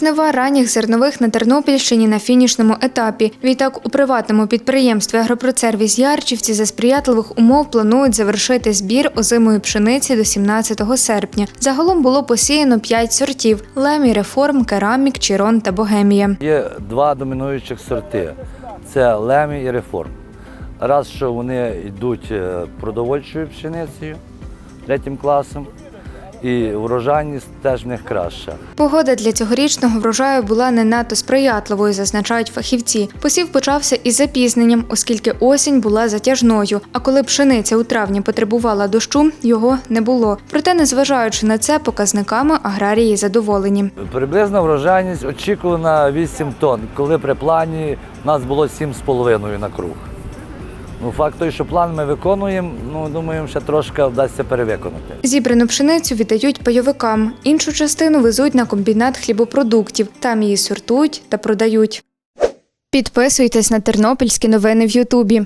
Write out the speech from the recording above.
Жнива ранніх зернових на Тернопільщині на фінішному етапі. Відтак, у приватному підприємстві Агропроцервіс Ярчівці за сприятливих умов планують завершити збір озимої пшениці до 17 серпня. Загалом було посіяно 5 сортів: лемі, реформ, керамік, чирон та богемія. Є два домінуючих сорти: це лемі і реформ. Раз, що вони йдуть е, продовольчою пшеницею третім класом, і врожайність теж в них краща. Погода для цьогорічного врожаю була не надто сприятливою, зазначають фахівці. Посів почався із запізненням, оскільки осінь була затяжною. А коли пшениця у травні потребувала дощу, його не було. Проте, незважаючи на це, показниками аграрії задоволені. Приблизна врожайність очікувана 8 тонн, коли при плані нас було 7,5 на круг. Ну, факт той, що план ми виконуємо, ну думаємо, ще трошки вдасться перевиконати. Зібрану пшеницю віддають пайовикам. Іншу частину везуть на комбінат хлібопродуктів. Там її сортують та продають. Підписуйтесь на тернопільські новини в Ютубі.